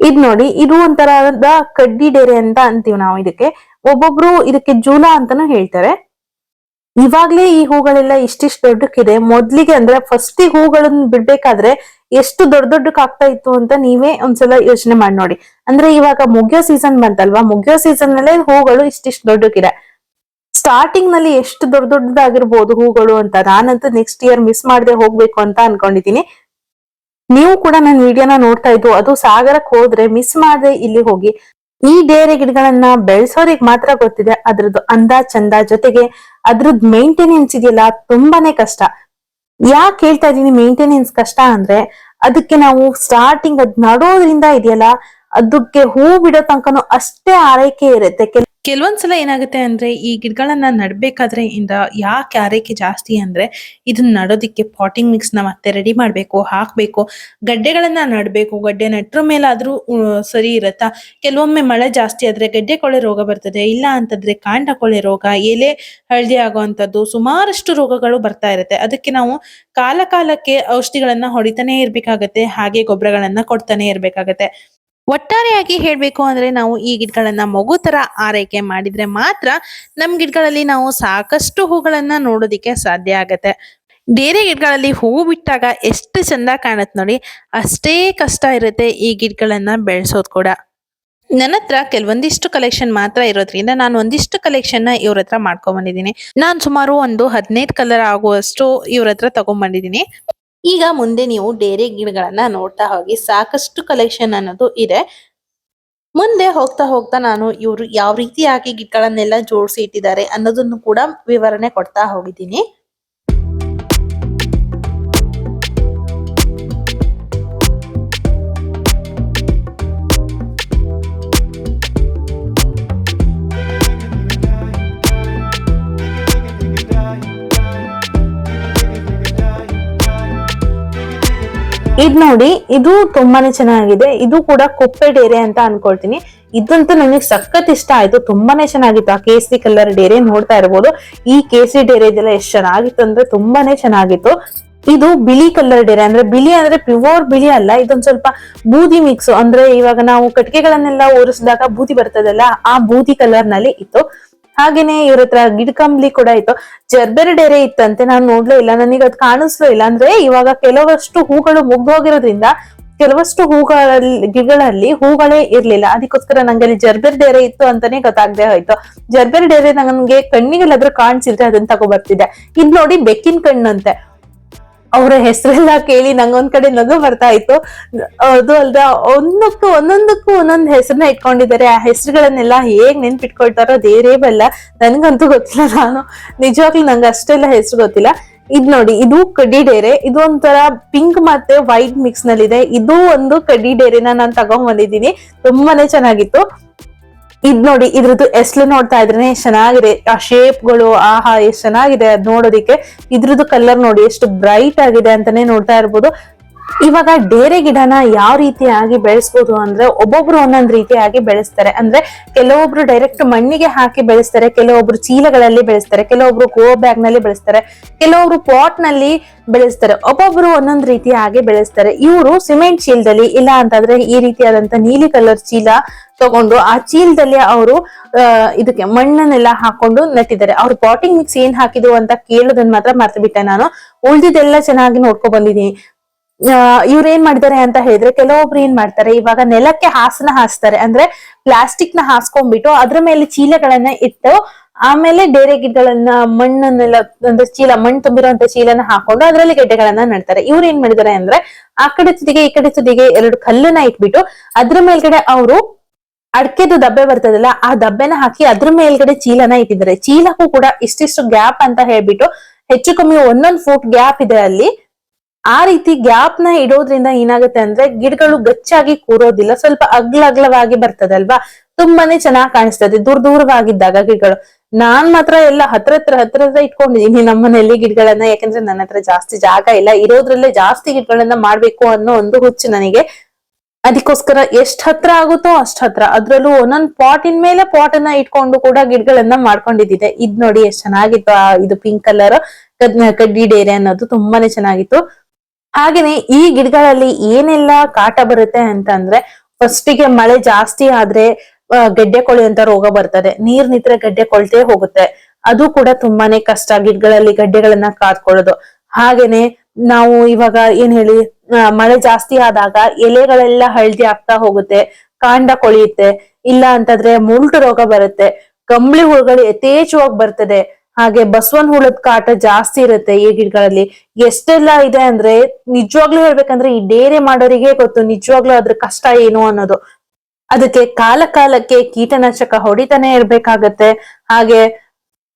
ಇದ್ ನೋಡಿ, ಇದು ಒಂಥರದ ಕಡ್ಡಿ ಡೇರೆ ಅಂತ ಅಂತೀವಿ ನಾವು ಇದಕ್ಕೆ. ಒಬ್ಬೊಬ್ರು ಇದಕ್ಕೆ ಜೂಲಾ ಅಂತಾನು ಹೇಳ್ತಾರೆ. ಇವಾಗ್ಲೇ ಈ ಹೂಗಳೆಲ್ಲ ಇಷ್ಟಿಷ್ಟು ದೊಡ್ಡಕ್ಕಿದೆ. ಮೊದ್ಲಿಗೆ ಅಂದ್ರೆ ಫಸ್ಟ್ ಹೂಗಳನ್ನ ಬಿಡ್ಬೇಕಾದ್ರೆ ಎಷ್ಟು ದೊಡ್ಡ ದೊಡ್ಡಕ್ ಆಗ್ತಾ ಇತ್ತು ಅಂತ ನೀವೇ ಒಂದ್ಸಲ ಯೋಚನೆ ಮಾಡಿ ನೋಡಿ. ಅಂದ್ರೆ ಇವಾಗ ಮುಗಿಯೋ ಸೀಸನ್ ಬಂತಲ್ವಾ? ಮುಗಿಯೋ ಸೀಸನ್ ನಲ್ಲೇ ಹೂಗಳು ಇಷ್ಟಿಷ್ಟು ದೊಡ್ಡಕ್ಕಿದೆ. ಸ್ಟಾರ್ಟಿಂಗ್ನಲ್ಲಿ ಎಷ್ಟು ದೊಡ್ಡ ದೊಡ್ಡದಾಗಿರ್ಬೋದು ಹೂಗಳು ಅಂತ ನಾನಂತೂ ನೆಕ್ಸ್ಟ್ ಇಯರ್ ಮಿಸ್ ಮಾಡದೆ ಹೋಗ್ಬೇಕು ಅಂತ ಅನ್ಕೊಂಡಿದೀನಿ ನೀವು ಕೂಡ ನನ್ನ ವಿಡಿಯೋನ ನೋಡ್ತಾ ಇದ್ದು ಅದು ಸಾಗರಕ್ಕೆ ಹೋದ್ರೆ ಮಿಸ್ ಮಾಡದೆ ಇಲ್ಲಿ ಹೋಗಿ. ಈ ಡೇರೆ ಗಿಡಗಳನ್ನ ಬೆಳೆಸೋರಿಗೆ ಮಾತ್ರ ಗೊತ್ತಿದೆ. ಅದ್ರದ್ದು ಅಂದ ಚಂದ ಜೊತೆಗೆ ಅದ್ರದ್ದು ಮೇಂಟೆನೆನ್ಸ್ ಇದೆಯಲ್ಲ, ತುಂಬಾನೇ ಕಷ್ಟ. ಯಾಕೆ ಹೇಳ್ತಾ ಇದೀನಿ ಮೇಂಟೆನೆನ್ಸ್ ಕಷ್ಟ ಅಂದ್ರೆ, ಅದಕ್ಕೆ ನಾವು ಸ್ಟಾರ್ಟಿಂಗ್ ಅದ್ ನಡೋದ್ರಿಂದ ಇದೆಯಲ್ಲ ಅದಕ್ಕೆ ಹೂ ಬಿಡೋ ತನಕನೂ ಅಷ್ಟೇ ಆರೈಕೆ ಇರುತ್ತೆ. ಕೆಲ- ಕೆಲವೊಂದ್ಸಲ ಏನಾಗುತ್ತೆ ಅಂದ್ರೆ ಈ ಗಿಡಗಳನ್ನ ನಡ್ಬೇಕಾದ್ರೆ ಇಂದ ಯಾಕೆ ಆರೈಕೆ ಜಾಸ್ತಿ ಅಂದ್ರೆ ಇದನ್ನ ನಡೋದಿಕ್ಕೆ ಪಾಟಿಂಗ್ ಮಿಕ್ಸ್ನ ಮತ್ತೆ ರೆಡಿ ಮಾಡ್ಬೇಕು, ಹಾಕ್ಬೇಕು. ಗಡ್ಡೆಗಳನ್ನ ನಡ್ಬೇಕು, ಗಡ್ಡೆ ನಟ್ರ ಮೇಲಾದ್ರೂ ಸರಿ ಇರತ್ತಾ? ಕೆಲವೊಮ್ಮೆ ಮಳೆ ಜಾಸ್ತಿ ಆದ್ರೆ ಗಡ್ಡೆ ಕೊಳೆ ರೋಗ ಬರ್ತದೆ, ಇಲ್ಲ ಅಂತಂದ್ರೆ ಕಾಂಡ ಕೊಳೆ ರೋಗ, ಎಲೆ ಹಳದಿ ಆಗುವಂತದ್ದು ಸುಮಾರಷ್ಟು ರೋಗಗಳು ಬರ್ತಾ ಇರುತ್ತೆ. ಅದಕ್ಕೆ ನಾವು ಕಾಲ ಕಾಲಕ್ಕೆ ಔಷಧಿಗಳನ್ನ ಹೊಡಿತಾನೆ ಇರ್ಬೇಕಾಗತ್ತೆ, ಹಾಗೆ ಗೊಬ್ಬರಗಳನ್ನ ಕೊಡ್ತಾನೆ ಇರ್ಬೇಕಾಗತ್ತೆ. ಒಟ್ಟಾರೆಯಾಗಿ ಹೇಳಬೇಕು ಅಂದರೆ ನಾವು ಈ ಗಿಡಗಳನ್ನು ಮಗು ಥರ ಆರೈಕೆ ಮಾಡಿದರೆ ಮಾತ್ರ ನಮ್ಮ ಗಿಡಗಳಲ್ಲಿ ನಾವು ಸಾಕಷ್ಟು ಹೂಗಳನ್ನು ನೋಡೋದಕ್ಕೆ ಸಾಧ್ಯ ಆಗುತ್ತೆ. ಬೇರೆ ಗಿಡಗಳಲ್ಲಿ ಹೂವು ಬಿಟ್ಟಾಗ ಎಷ್ಟು ಚಂದ ಕಾಣುತ್ತೆ ನೋಡಿ, ಅಷ್ಟೇ ಕಷ್ಟ ಇರುತ್ತೆ ಈ ಗಿಡಗಳನ್ನು ಬೆಳೆಸೋದು ಕೂಡ. ನನ್ನ ಹತ್ರ ಕೆಲವೊಂದಿಷ್ಟು ಕಲೆಕ್ಷನ್ ಮಾತ್ರ ಇರೋದ್ರಿಂದ ನಾನು ಒಂದಿಷ್ಟು ಕಲೆಕ್ಷನ್ನ ಇವ್ರ ಹತ್ರ ಮಾಡ್ಕೊಂಡ್ ಬಂದಿದ್ದೀನಿ. ನಾನು ಸುಮಾರು ಒಂದು ಹದಿನೈದು ಕಲರ್ ಆಗುವಷ್ಟು ಇವ್ರ ಹತ್ರ ತಗೊಂಡ್ ಬಂದಿದ್ದೀನಿ. ಈಗ ಮುಂದೆ ನೀವು ಡೇರೆ ಗಿಡಗಳನ್ನ ನೋಡ್ತಾ ಹೋಗಿ ಸಾಕಷ್ಟು ಕಲೆಕ್ಷನ್ ಅನ್ನೋದು ಇದೆ. ಮುಂದೆ ಹೋಗ್ತಾ ಹೋಗ್ತಾ ನಾನು ಇವರು ಯಾವ ರೀತಿಯಾಗಿ ಗಿಡಗಳನ್ನೆಲ್ಲ ಜೋಡಿಸಿ ಇಟ್ಟಿದ್ದಾರೆ ಅನ್ನೋದನ್ನು ಕೂಡ ವಿವರಣೆ ಕೊಡ್ತಾ ಹೋಗಿದ್ದೀನಿ. ಇದ್ ನೋಡಿ, ಇದು ತುಂಬಾನೇ ಚೆನ್ನಾಗಿದೆ. ಇದು ಕೂಡ ಕೊಪ್ಪೆ ಡೇರೆ ಅಂತ ಅನ್ಕೊಳ್ತೀನಿ. ಇದಂತೂ ನನಗೆ ಸಖತ್ ಇಷ್ಟ ಆಯ್ತು. ತುಂಬಾನೇ ಚೆನ್ನಾಗಿತ್ತು. ಆ ಕೇಸರಿ ಕಲರ್ ಡೇರೆ ನೋಡ್ತಾ ಇರ್ಬೋದು. ಈ ಕೇಸರಿ ಡೇರೆ ಇದೆಲ್ಲ ಎಷ್ಟ್ ಚೆನ್ನಾಗಿತ್ತು ಅಂದ್ರೆ ತುಂಬಾನೇ ಚೆನ್ನಾಗಿತ್ತು. ಇದು ಬಿಳಿ ಕಲರ್ ಡೇರೆ ಅಂದ್ರೆ ಬಿಳಿ ಅಂದ್ರೆ ಪ್ಯೂರ್ ಬಿಳಿ ಅಲ್ಲ, ಇದೊಂದ್ ಸ್ವಲ್ಪ ಬೂದಿ ಮಿಕ್ಸ್ ಅಂದ್ರೆ ಇವಾಗ ನಾವು ಕಟ್ಟಿಗೆಗಳನ್ನೆಲ್ಲ ಓರಿಸಿದಾಗ ಬೂದಿ ಬರ್ತದಲ್ಲ, ಆ ಬೂದಿ ಕಲರ್ನಲ್ಲಿ ಇತ್ತು. ಹಾಗೇನೆ ಇವ್ರ ಹತ್ರ ಗಿಡಕಂಬ್ಲಿ ಕೂಡ ಇತ್ತು. ಜರ್ಬೆರೆ ಡೇರೆ ಇತ್ತಂತೆ, ನಾನು ನೋಡ್ಲೇ ಇಲ್ಲ, ನನಗೆ ಅದು ಕಾಣಿಸ್ಲೂ ಇಲ್ಲ. ಅಂದ್ರೆ ಇವಾಗ ಕೆಲವಷ್ಟು ಹೂಗಳು ಮುಗ್ದೋಗಿರೋದ್ರಿಂದ ಕೆಲವಷ್ಟು ಹೂಗಳಲ್ಲಿ, ಗಿಡಗಳಲ್ಲಿ ಹೂಗಳೇ ಇರ್ಲಿಲ್ಲ. ಅದಕ್ಕೋಸ್ಕರ ನಂಗೆ ಅಲ್ಲಿ ಜರ್ಬೆರ್ ಡೇರೆ ಇತ್ತು ಅಂತಾನೆ ಗೊತ್ತಾಗದೆ ಹೋಯ್ತು. ಜರ್ಬೆರ್ ಡೇರೆ ನಂಗೆ ಕಣ್ಣಿಗೆಲ್ಲಾದ್ರೂ ಕಾಣಿಸಿದ್ರೆ ಅದನ್ನ ತಗೋ ಬರ್ತಿದ್ದೆ. ಇದ್ ನೋಡಿ ಬೆಕ್ಕಿನ ಕಣ್ಣಂತೆ. ಅವರ ಹೆಸರೆಲ್ಲ ಕೇಳಿ ನಂಗೊಂದ್ ಕಡೆ ನಗು ಬರ್ತಾ ಇತ್ತು. ಅದು ಅಲ್ದ ಒಂದಕ್ಕೂ ಒಂದೊಂದಕ್ಕೂ ಒಂದೊಂದ್ ಹೆಸರನ್ನ ಇಟ್ಕೊಂಡಿದ್ದಾರೆ. ಆ ಹೆಸರುಗಳನ್ನೆಲ್ಲ ಹೇಗ್ ನೆನ್ಪಿಟ್ಕೊಳ್ತಾರೋ ದೇರೇ ಬಲ್ಲ. ನನ್ಗಂತೂ ಗೊತ್ತಿಲ್ಲ ನಾನು. ನಿಜವಾಗ್ಲೂ ನಂಗೆ ಅಷ್ಟೆಲ್ಲ ಹೆಸರು ಗೊತ್ತಿಲ್ಲ. ಇದ್ ನೋಡಿ, ಇದು ಕಡ್ಡಿ ಡೇರೆ. ಇದು ಒಂಥರ ಪಿಂಕ್ ಮತ್ತೆ ವೈಟ್ ಮಿಕ್ಸ್ನಲ್ಲಿ ಇದೆ ಇದು ಒಂದು ಕಡ್ಡಿ ಡೇರೆನ ನಾನು ತಗೊಂಡ್ ಬಂದಿದ್ದೀನಿ ತುಂಬಾನೇ ಚೆನ್ನಾಗಿತ್ತು. ಇದ್ ನೋಡಿ ಇದ್ರದ್ದು ಎಸ್ಲು ನೋಡ್ತಾ ಇದ್ರೆ ಚೆನ್ನಾಗಿದೆ. ಆ ಶೇಪ್ಗಳು ಆಹಾ ಎಷ್ಟ್ ಚೆನ್ನಾಗಿದೆ ಅದ್ ನೋಡೋದಿಕ್ಕೆ. ಇದ್ರದ್ದು ಕಲರ್ ನೋಡಿ ಎಷ್ಟು ಬ್ರೈಟ್ ಆಗಿದೆ ಅಂತಾನೆ ನೋಡ್ತಾ ಇರ್ಬೋದು. ಇವಾಗ ಡೇರೆ ಗಿಡನ ಯಾವ ರೀತಿಯಾಗಿ ಬೆಳೆಸ್ಬೋದು ಅಂದ್ರೆ ಒಬ್ಬೊಬ್ರು ಒಂದೊಂದ್ ರೀತಿಯಾಗಿ ಬೆಳೆಸ್ತಾರೆ. ಅಂದ್ರೆ ಕೆಲವೊಬ್ರು ಡೈರೆಕ್ಟ್ ಮಣ್ಣಿಗೆ ಹಾಕಿ ಬೆಳೆಸ್ತಾರೆ, ಕೆಲವೊಬ್ರು ಚೀಲಗಳಲ್ಲಿ ಬೆಳೆಸ್ತಾರೆ, ಕೆಲವೊಬ್ರು ಗೋ ಬ್ಯಾಗ್ನಲ್ಲಿ ಬೆಳೆಸ್ತಾರೆ, ಕೆಲವೊಬ್ರು ಪಾಟ್ನಲ್ಲಿ ಬೆಳೆಸ್ತಾರೆ. ಒಬ್ಬೊಬ್ರು ಒಂದೊಂದ್ ರೀತಿಯಾಗಿ ಬೆಳೆಸ್ತಾರೆ. ಇವರು ಸಿಮೆಂಟ್ ಚೀಲದಲ್ಲಿ ಇಲ್ಲ ಅಂತಂದ್ರೆ ಈ ರೀತಿಯಾದಂತ ನೀಲಿ ಕಲರ್ ಚೀಲ ತಗೊಂಡು ಆ ಚೀಲದಲ್ಲಿ ಅವರು ಇದಕ್ಕೆ ಮಣ್ಣನ್ನೆಲ್ಲ ಹಾಕೊಂಡು ನೆಟ್ಟಿದ್ದಾರೆ. ಅವ್ರ ಪಾಟಿಂಗ್ ಮಿಕ್ಸ್ ಏನ್ ಹಾಕಿದ್ರು ಅಂತ ಕೇಳೋದನ್ನ ಮಾತ್ರ ಮರ್ತು ಬಿಟ್ಟೆ ನಾನು. ಉಳಿದಿದ್ದೆಲ್ಲ ಚೆನ್ನಾಗಿ ನೋಡ್ಕೊ ಬಂದಿದ್ದೀನಿ. ಇವ್ರು ಏನ್ ಮಾಡಿದ್ದಾರೆ ಅಂತ ಹೇಳಿದ್ರೆ ಕೆಲವೊಬ್ರು ಏನ್ ಮಾಡ್ತಾರೆ, ಇವಾಗ ನೆಲಕ್ಕೆ ಹಾಸನ ಹಾಸ್ತಾರೆ. ಅಂದ್ರೆ ಪ್ಲಾಸ್ಟಿಕ್ನ ಹಾಸ್ಕೊಂಡ್ಬಿಟ್ಟು ಅದ್ರ ಮೇಲೆ ಚೀಲಗಳನ್ನ ಇಟ್ಟು ಆಮೇಲೆ ಡೇರೆ ಗಿಡಗಳನ್ನ ಮಣ್ಣನ್ನೆಲ್ಲ ಅಂದ್ರೆ ಚೀಲ, ಮಣ್ಣು ತುಂಬಿರುವಂತ ಚೀಲನ ಹಾಕೊಂಡು ಅದರಲ್ಲಿ ಗೆಡ್ಡೆಗಳನ್ನ ನೆಡ್ತಾರೆ. ಇವ್ರು ಏನ್ ಮಾಡಿದ್ದಾರೆ ಅಂದ್ರೆ ಆ ಕಡೆ ತುದಿಗೆ, ಈ ಕಡೆ ತುದಿಗೆ ಎರಡು ಕಲ್ಲನ್ನ ಇಟ್ಬಿಟ್ಟು ಅದ್ರ ಮೇಲ್ಗಡೆ ಅವರು ಅಡ್ಕೆದು ದಬ್ಬೆ ಬರ್ತದಲ್ಲ, ಆ ದಬ್ಬೆನ ಹಾಕಿ ಅದ್ರ ಮೇಲ್ಗಡೆ ಚೀಲನ ಇಟ್ಟಿದ್ದಾರೆ. ಚೀಲಕ್ಕೂ ಕೂಡ ಇಷ್ಟಿಷ್ಟು ಗ್ಯಾಪ್ ಅಂತ ಹೇಳ್ಬಿಟ್ಟು ಹೆಚ್ಚು ಕಮ್ಮಿ ಒಂದೊಂದ್ ಫೂಟ್ ಗ್ಯಾಪ್ ಇದೆ ಅಲ್ಲಿ. ಆ ರೀತಿ ಗ್ಯಾಪ್ನ ಇಡೋದ್ರಿಂದ ಏನಾಗುತ್ತೆ ಅಂದ್ರೆ ಗಿಡಗಳು ಗಚ್ಚಾಗಿ ಕೂರೋದಿಲ್ಲ, ಸ್ವಲ್ಪ ಅಗ್ಲ ಅಗ್ಲವಾಗಿ ಬರ್ತದಲ್ವಾ? ತುಂಬಾನೇ ಚೆನ್ನಾಗಿ ಕಾಣಿಸ್ತದೆ. ದೂರ ದೂರವಾಗಿದ್ದಾಗ ಗಿಡಗಳು. ನಾನ್ ಮಾತ್ರ ಎಲ್ಲ ಹತ್ರ ಹತ್ರ ಹತ್ರ ಹತ್ರ ಇಟ್ಕೊಂಡಿದೀನಿ ನಮ್ಮ ಮನೆಯಲ್ಲಿ ಗಿಡಗಳನ್ನ, ಯಾಕಂದ್ರೆ ನನ್ನ ಹತ್ರ ಜಾಸ್ತಿ ಜಾಗ ಇಲ್ಲ. ಇರೋದ್ರಲ್ಲೇ ಜಾಸ್ತಿ ಗಿಡಗಳನ್ನ ಮಾಡ್ಬೇಕು ಅನ್ನೋ ಒಂದು ಹುಚ್ಚು ನನಗೆ. ಅದಕ್ಕೋಸ್ಕರ ಎಷ್ಟ್ ಹತ್ರ ಆಗುತ್ತೋ ಅಷ್ಟ್ ಹತ್ರ. ಅದ್ರಲ್ಲೂ ಒಂದೊಂದ್ ಇನ್ ಮೇಲೆ ಪಾಟ್ ಅನ್ನ ಇಟ್ಕೊಂಡು ಕೂಡ ಗಿಡಗಳನ್ನ ಮಾಡ್ಕೊಂಡಿದ್ದಿದೆ. ಇದ್ ನೋಡಿ ಎಷ್ಟ್ ಚೆನ್ನಾಗಿತ್ತು ಇದು ಪಿಂಕ್ ಕಲರ್ ಕಡ್ಡಿ ಡೇರೆ ಅನ್ನೋದು. ತುಂಬಾನೇ ಚೆನ್ನಾಗಿತ್ತು. ಹಾಗೇನೆ ಈ ಗಿಡಗಳಲ್ಲಿ ಏನೆಲ್ಲ ಕಾಟ ಬರುತ್ತೆ ಅಂತಂದ್ರೆ ಫಸ್ಟಿಗೆ ಮಳೆ ಜಾಸ್ತಿ ಆದ್ರೆ ಗೆಡ್ಡೆ ಅಂತ ರೋಗ ಬರ್ತದೆ. ನೀರ್ ನಿಂತ್ರೆ ಗಡ್ಡೆ ಕೊಳ್ತೇ ಹೋಗುತ್ತೆ. ಅದು ಕೂಡ ತುಂಬಾನೇ ಕಷ್ಟ ಗಿಡಗಳಲ್ಲಿ ಗಡ್ಡೆಗಳನ್ನ ಕಾದ್ಕೊಳ್ಳೋದು ಹಾಗೇನೆ ನಾವು ಇವಾಗ ಏನ್ ಹೇಳಿ ಮಳೆ ಜಾಸ್ತಿ ಆದಾಗ ಎಲೆಗಳೆಲ್ಲ ಹಳದಿ ಆಗ್ತಾ ಹೋಗುತ್ತೆ, ಕಾಂಡ ಕೊಳಿಯುತ್ತೆ. ಇಲ್ಲ ಅಂತಂದ್ರೆ ಮುಳ್ಟು ರೋಗ ಬರುತ್ತೆ. ಕಂಬಳಿ ಹುಳುಗಳು ಯಥೇಚ್ಛವಾಗಿ ಬರ್ತದೆ. ಹಾಗೆ ಬಸವನ್ ಹುಳದ ಕಾಟ ಜಾಸ್ತಿ ಇರುತ್ತೆ ಈ ಗಿಡಗಳಲ್ಲಿ. ಎಷ್ಟೆಲ್ಲ ಇದೆ ಅಂದ್ರೆ ನಿಜವಾಗ್ಲೂ ಹೇಳ್ಬೇಕಂದ್ರೆ ಈ ಡೇರೆ ಮಾಡೋರಿಗೆ ಗೊತ್ತು ನಿಜವಾಗ್ಲೂ ಅದ್ರ ಕಷ್ಟ ಏನು ಅನ್ನೋದು. ಅದಕ್ಕೆ ಕಾಲ ಕಾಲಕ್ಕೆ ಕೀಟನಾಶಕ ಹೊಡಿತಾನೆ ಇರ್ಬೇಕಾಗತ್ತೆ. ಹಾಗೆ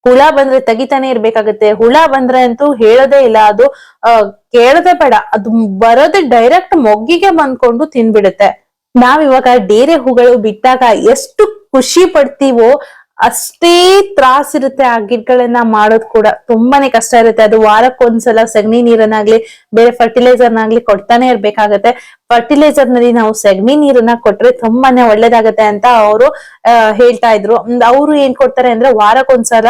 ಹುಳ ಬಂದ್ರೆ ತೆಗಿತಾನೆ ಇರ್ಬೇಕಾಗತ್ತೆ. ಹುಳ ಬಂದ್ರೆ ಅಂತೂ ಹೇಳೋದೇ ಇಲ್ಲ. ಅದು ಅಹ್ ಕೇಳದೆ ಬೇಡ. ಅದು ಬರೋದೆ ಡೈರೆಕ್ಟ್ ಮೊಗ್ಗಿಗೆ ಬಂದ್ಕೊಂಡು ತಿನ್ಬಿಡುತ್ತೆ. ನಾವಿವಾಗ ಡೇರೆ ಹೂಗಳು ಬಿಟ್ಟಾಗ ಎಷ್ಟು ಖುಷಿ ಪಡ್ತೀವೋ ಅಷ್ಟೇ ತ್ರಾಸಿರುತ್ತೆ ಆ ಗಿಡಗಳನ್ನ ಮಾಡೋದ್ ಕೂಡ. ತುಂಬಾನೇ ಕಷ್ಟ ಇರುತ್ತೆ. ಅದು ವಾರಕ್ಕೊಂದ್ಸಲ ಸಗಣಿ ನೀರನ್ನಾಗ್ಲಿ, ಬೇರೆ ಫರ್ಟಿಲೈಸರ್ನಾಗ್ಲಿ ಕೊಡ್ತಾನೆ ಇರ್ಬೇಕಾಗತ್ತೆ. ಫರ್ಟಿಲೈಸರ್ನಲ್ಲಿ ನಾವು ಸಗಣಿ ನೀರನ್ನ ಕೊಟ್ರೆ ತುಂಬಾನೇ ಒಳ್ಳೇದಾಗತ್ತೆ ಅಂತ ಅವರು ಹೇಳ್ತಾ ಇದ್ರು. ಅವರು ಏನ್ ಕೊಡ್ತಾರೆ ಅಂದ್ರೆ ವಾರಕ್ಕೊಂದ್ಸಲ